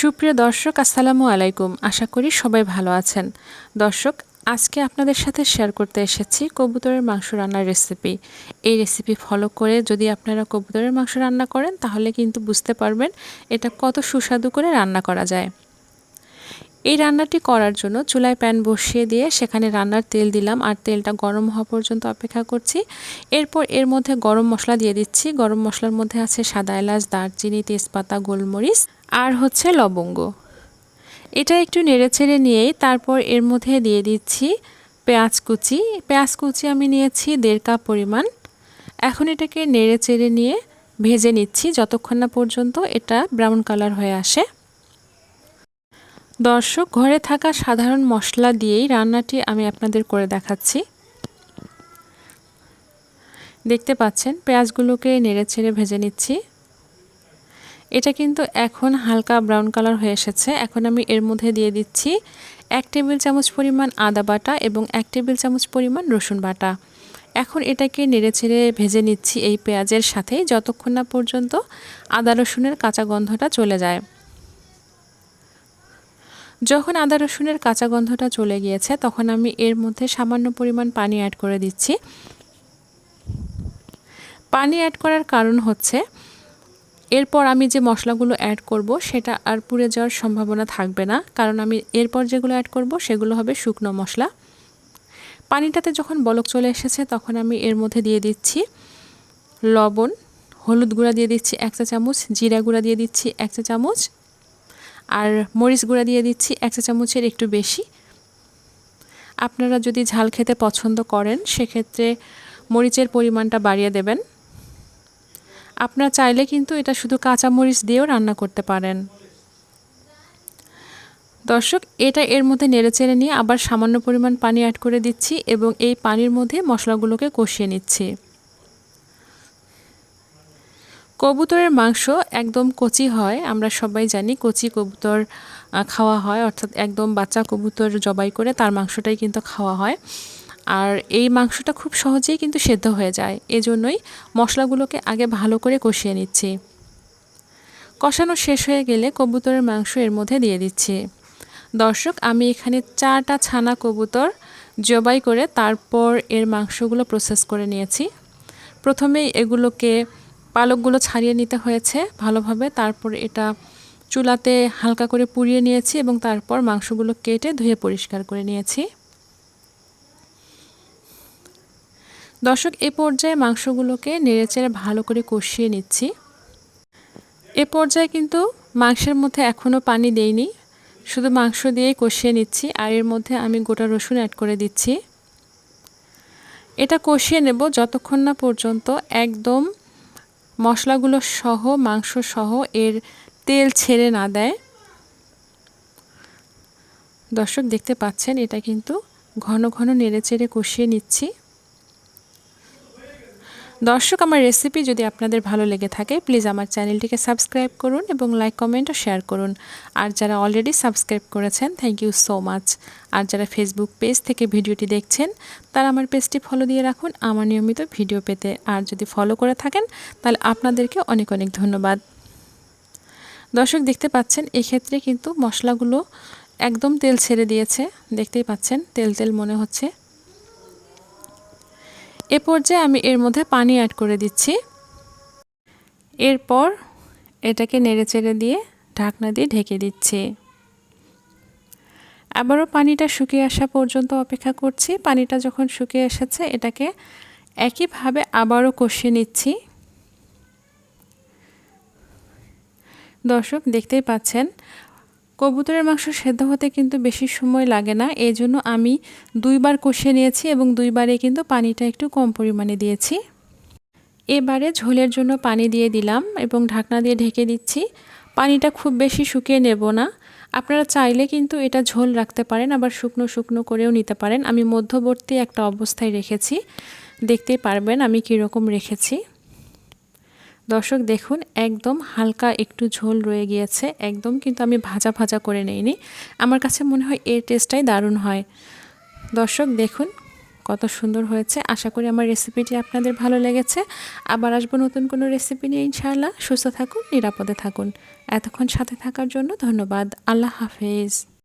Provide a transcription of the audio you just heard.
সুপ্রিয় দর্শক, আসসালামু আলাইকুম। আশা করি সবাই ভালো আছেন। দর্শক, আজকে আপনাদের সাথে শেয়ার করতে এসেছি কবুতরের মাংস রান্নার রেসিপি এই রেসিপি ফলো করে যদি আপনারা কবুতরের মাংস রান্না করেন, তাহলে কিন্তু বুঝতে পারবেন এটা কত সুস্বাদু করে রান্না করা যায়। এই রান্নাটি করার জন্য চুলায় প্যান বসিয়ে দিয়ে সেখানে রান্নার তেল দিলাম আর তেলটা গরম হওয়া পর্যন্ত অপেক্ষা করছি। এরপর এর মধ্যে গরম মশলা দিয়ে দিচ্ছি। গরম মশলার মধ্যে আছে সাদা এলাচ, দারচিনি, তেজপাতা, গোলমরিচ আর হচ্ছে লবঙ্গ। এটা একটু নেড়ে ছেড়ে নিয়েই তারপর এর মধ্যে দিয়ে দিচ্ছি পেঁয়াজ কুচি। পেঁয়াজ কুচি আমি নিয়েছি দেড় কাপ পরিমাণ। এখন এটাকে নেড়ে চেড়ে নিয়ে ভেজে নিচ্ছি। যতক্ষণ না পর্যন্ত এটা ব্রাউন কালার হয়ে আসে। দর্শক, ঘরে থাকা সাধারণ মশলা দিয়েই রান্নাটি আমি আপনাদের করে দেখাচ্ছি। দেখতে পাচ্ছেন, পেঁয়াজগুলোকে নেড়ে ছেড়ে ভেজে নিচ্ছি। এটা কিন্তু এখন হালকা ব্রাউন কালার হয়ে এসেছে। এখন আমি এর মধ্যে দিয়ে দিচ্ছি এক টেবিল চামচ পরিমাণ আদা বাটা এবং এক টেবিল চামচ পরিমাণ রসুন বাটা। এখন এটাকে নেড়ে ছেড়ে ভেজে নিচ্ছি এই পেঁয়াজের সাথেই, যতক্ষণ না পর্যন্ত আদা রসুনের কাঁচা গন্ধটা চলে যায়। যখন আদা রসুনের কাঁচা গন্ধটা চলে গিয়েছে, তখন আমি এর মধ্যে সামান্য পরিমাণ পানি অ্যাড করে দিচ্ছি। পানি অ্যাড করার কারণ হচ্ছে, এরপর আমি যে মশলাগুলো অ্যাড করব, সেটা আর পুড়ে যাওয়ার সম্ভাবনা থাকবে না। কারণ আমি এরপর যেগুলো অ্যাড করব, সেগুলো হবে শুকনো মশলা। পানিটাতে যখন বলক চলে এসেছে, তখন আমি এর মধ্যে দিয়ে দিচ্ছি লবণ, হলুদ গুঁড়া দিয়ে দিচ্ছি এক চা চামচ জিরা গুঁড়া দিয়ে দিচ্ছি এক চা চামচ আর মরিচ গুঁড়া দিয়ে দিচ্ছি এক চা চামচের একটু বেশি। আপনারা যদি ঝাল খেতে পছন্দ করেন, সেক্ষেত্রে মরিচের পরিমাণটা বাড়িয়ে দেবেন। আপনারা চাইলে কিন্তু এটা শুধু কাঁচামরিচ দিয়েও রান্না করতে পারেন। দর্শক, এটা এর মধ্যে নেড়েচেড়ে নিয়ে আবার সামান্য পরিমাণ পানি অ্যাড করে দিচ্ছি এবং এই পানির মধ্যে মশলাগুলোকে কষিয়ে নিচ্ছি। কবুতরের মাংস একদম কচি হয়, আমরা সবাই জানি কচি কবুতর খাওয়া হয়, অর্থাৎ একদম বাচ্চা কবুতর জবাই করে তার মাংসটাই কিন্তু খাওয়া হয়। আর এই মাংসটা খুব সহজেই কিন্তু সেদ্ধ হয়ে যায়, এজন্যই মশলাগুলোকে আগে ভালো করে কষিয়ে নিচ্ছি। কষানো শেষ হয়ে গেলে কবুতরের মাংস এর মধ্যে দিয়ে দিচ্ছি। দর্শক, আমি এখানে চারটা ছানা কবুতর জবাই করে তারপর এর মাংসগুলো প্রসেস করে নিয়েছি। প্রথমেই এগুলোকে পালকগুলো ছাড়িয়ে নিতে হয়েছে ভালোভাবে। তারপর এটা চুলাতে হালকা করে পুড়িয়ে নিয়েছি এবং তারপর মাংসগুলো কেটে ধুয়ে পরিষ্কার করে নিয়েছি। দর্শক, এ পর্যায়ে মাংসগুলোকে নেড়েচেড়ে ভালো করে কষিয়ে নিচ্ছি। এ পর্যায়ে কিন্তু মাংসের মধ্যে এখনও পানি দেইনি, শুধু মাংস দিয়েই কষিয়ে নিচ্ছি আর এর মধ্যে আমি গোটা রসুন অ্যাড করে দিচ্ছি। এটা কষিয়ে নেব যতক্ষণ না পর্যন্ত একদম মশলাগুলো সহ মাংস সহ এর তেল ছেড়ে না দেয়। দর্শক দেখতে পাচ্ছেন, এটা কিন্তু ঘন ঘন নেড়ে চেড়ে কষিয়ে নিচ্ছি। দর্শক, আমার রেসিপি যদি আপনাদের ভালো লেগে থাকে প্লিজ আমার চ্যানেলটিকে সাবস্ক্রাইব করুন এবং লাইক কমেন্ট ও শেয়ার করুন। আর যারা অলরেডি সাবস্ক্রাইব করেছেন থ্যাংক ইউ সো মাচ আর যারা ফেসবুক পেজ থেকে ভিডিওটি দেখছেন, তারা আমার পেজটি ফলো দিয়ে রাখুন আমার নিয়মিত ভিডিও পেতে। আর যদি ফলো করে থাকেন, তাহলে আপনাদেরকে অনেক অনেক ধন্যবাদ। দর্শক, দেখতে পাচ্ছেন, এক্ষেত্রে কিন্তু মশলাগুলো একদম তেল ছেড়ে দিয়েছে। দেখতেই পাচ্ছেন, তেল তেল মনে হচ্ছে। এ পর্যায়ে আমি এর মধ্যে পানি অ্যাড করে দিচ্ছি। এরপর এটাকে নেড়ে চেড়ে দিয়ে ঢাকনা দিয়ে ঢেকে দিচ্ছি। আবারও পানিটা শুকিয়ে আসা পর্যন্ত অপেক্ষা করছি। পানিটা যখন শুকিয়ে এসেছে, এটাকে একইভাবে আবারও কষিয়ে নিচ্ছি। দর্শক, দেখতেই পাচ্ছেন কবুতরের মাংস সেদ্ধ হতে কিন্তু বেশি সময় লাগে না এই জন্য আমি দুইবার কষিয়ে নিয়েছি এবং দুইবারে কিন্তু পানিটা একটু কম পরিমাণে দিয়েছি। এবারে ঝোলের জন্য পানি দিয়ে দিলাম এবং ঢাকনা দিয়ে ঢেকে দিচ্ছি। পানিটা খুব বেশি শুকিয়ে নেব না। আপনারা চাইলে কিন্তু এটা ঝোল রাখতে পারেন, আবার শুকনো শুকনো করেও নিতে পারেন। আমি মধ্যবর্তী একটা অবস্থায় রেখেছি। দেখতে পারবেন আমি কীরকম রেখেছি। দর্শক দেখুন, একদম হালকা একটু ঝোল রয়ে গিয়েছে, একদম কিন্তু আমি ভাজা ভাজা করে নেইনি। আমার কাছে মনে হয় এর টেস্টটাই দারুণ হয়। দর্শক দেখুন, কত সুন্দর হয়েছে। আশা করি আমার রেসিপিটি আপনাদের ভালো লেগেছে। আবার আসব নতুন কোনো রেসিপি নিয়ে, ইনশাআল্লাহ। সুস্থ থাকুন, নিরাপদে থাকুন। এতক্ষণ সাথে থাকার জন্য ধন্যবাদ। আল্লাহ হাফেজ।